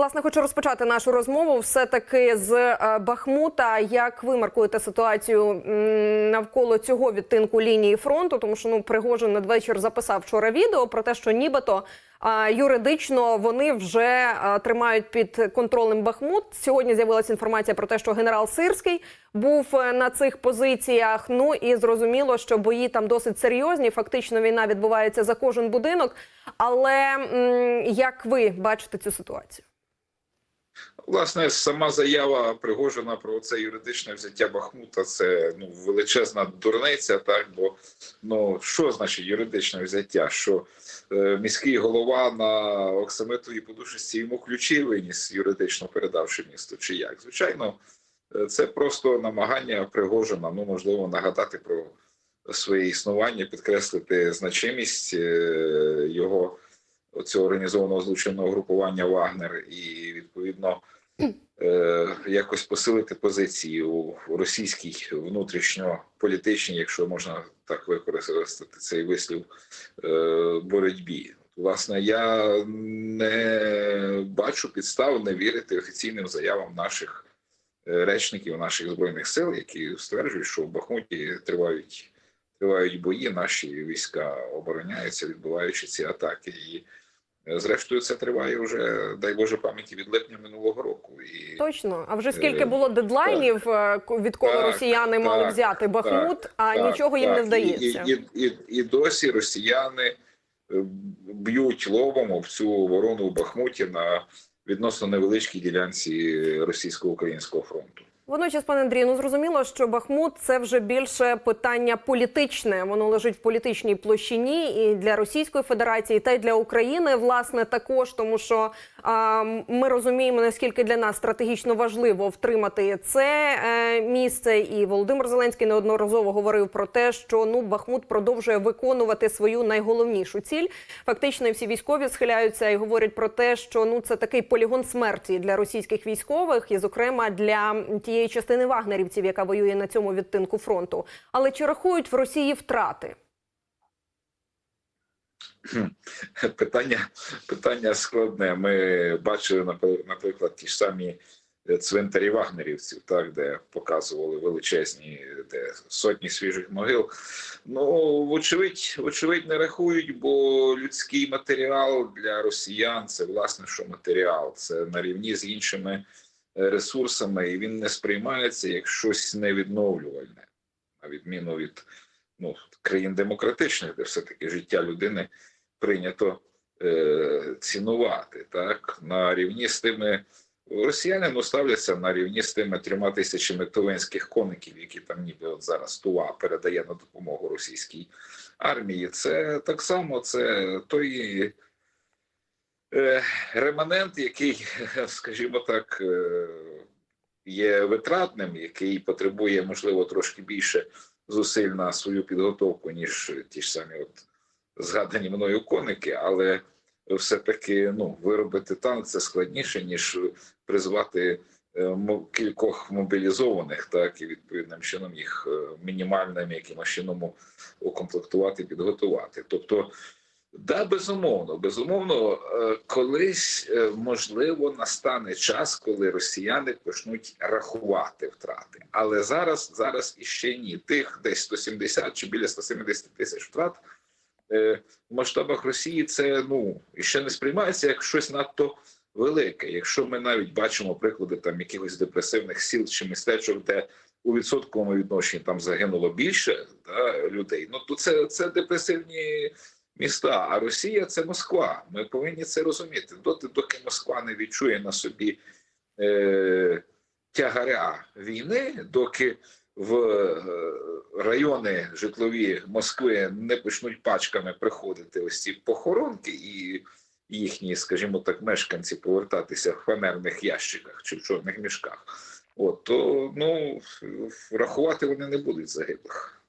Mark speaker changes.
Speaker 1: Власне, хочу розпочати нашу розмову все таки з е, Бахмута. Як ви маркуєте ситуацію навколо цього відтинку лінії фронту? Тому що ну Пригожин надвечір записав вчора відео про те, що нібито юридично вони вже тримають під контролем Бахмут. Сьогодні з'явилася інформація про те, що генерал Сирський був е, на цих позиціях. Ну і зрозуміло, що бої там досить серйозні. Фактично, війна відбувається за кожен будинок. Але як ви бачите цю ситуацію?
Speaker 2: Власне, сама заява Пригожина про це юридичне взяття Бахмута це ну величезна дурниця. Так бо ну що значить юридичне взяття? Що е, міський голова на оксамитовій подушці йому ключі виніс, юридично передавши місто, чи як? Звичайно, е, це просто намагання Пригожина. Ну можливо, нагадати про своє існування, підкреслити значимість е, його цього організованого злочинного групування Вагнер і відповідно е, якось посилити позиції у російській внутрішньополітичній, якщо можна так використати цей вислів, е, боротьбі. Власне, я не бачу підстав не вірити офіційним заявам наших е, речників наших збройних сил, які стверджують, що в Бахмуті тривають тривають бої, наші війська обороняються, відбуваючи ці атаки. І зрештою це триває вже, дай Боже пам'яті від липня минулого року. І
Speaker 1: Точно. А вже скільки
Speaker 2: Е,
Speaker 1: було дедлайнів, е, ко- відколи
Speaker 2: Так,
Speaker 1: росіяни
Speaker 2: так,
Speaker 1: мали взяти Бахмут, а
Speaker 2: так,
Speaker 1: нічого їм не
Speaker 2: так.
Speaker 1: вдається.
Speaker 2: І, і, і, і досі росіяни е, б'ють лобом в цю ворону в Бахмуті на відносно невеличкій ділянці російсько-українського фронту.
Speaker 1: Водночас, пане Андрію, ну зрозуміло, що Бахмут це вже більше питання політичне. Воно лежить в політичній площині і для Російської Федерації, та й для України, власне, також, тому що а, ми розуміємо, наскільки для нас стратегічно важливо втримати це е, місце. І Володимир Зеленський неодноразово говорив про те, що ну Бахмут продовжує виконувати свою найголовнішу ціль. Фактично, всі військові схиляються і говорять про те, що ну це такий полігон смерті для російських військових, і, зокрема, для тієї частини вагнерівців, яка воює на цьому відтинку фронту. Але чи рахують в Росії втрати?
Speaker 2: Питання, питання складне. Ми бачили, наприклад, ті ж самі е, цвинтарі вагнерівців, так, де показували величезні де сотні свіжих могил. Ну, вочевидь, вочевидь, не рахують, бо людський матеріал для росіян це власне що матеріал. Це на рівні з іншими ресурсами, і він не сприймається як щось невідновлювальне, на відміну від ну, країн демократичних, де все-таки життя людини прийнято е, цінувати так на рівні з тими росіяни ну, ставляться на рівні з тими трьома тисячами тувинських коників, які там ніби от зараз Тува передає на допомогу російській армії. Це так само це той е, реманент, який, скажімо так, е, є витратним, який потребує, можливо, трошки більше зусиль на свою підготовку, ніж ті ж самі от згадані мною коники, але все-таки ну, виробити танк це складніше, ніж призвати е, кількох мобілізованих, так і відповідним чином їх е, мінімальним якимось чином укомплектувати, підготувати. Тобто, да, безумовно, безумовно, е, колись е, можливо настане час, коли росіяни почнуть рахувати втрати, але зараз, зараз іще ні. Тих десь 170 чи біля 170 тисяч втрат е, в масштабах Росії це ну ще не сприймається як щось надто велике. Якщо ми навіть бачимо приклади там якихось депресивних сіл чи містечок, де у відсотковому відношенні там загинуло більше да, людей, ну то це, це депресивні міста. А Росія це Москва. Ми повинні це розуміти. Доти, доки Москва не відчує на собі е, тягаря війни, доки в е, райони житлові Москви не почнуть пачками приходити ось ці похоронки і їхні, скажімо так, мешканці повертатися в фанерних ящиках чи в чорних мішках. От то ну рахувати вони не будуть загиблих.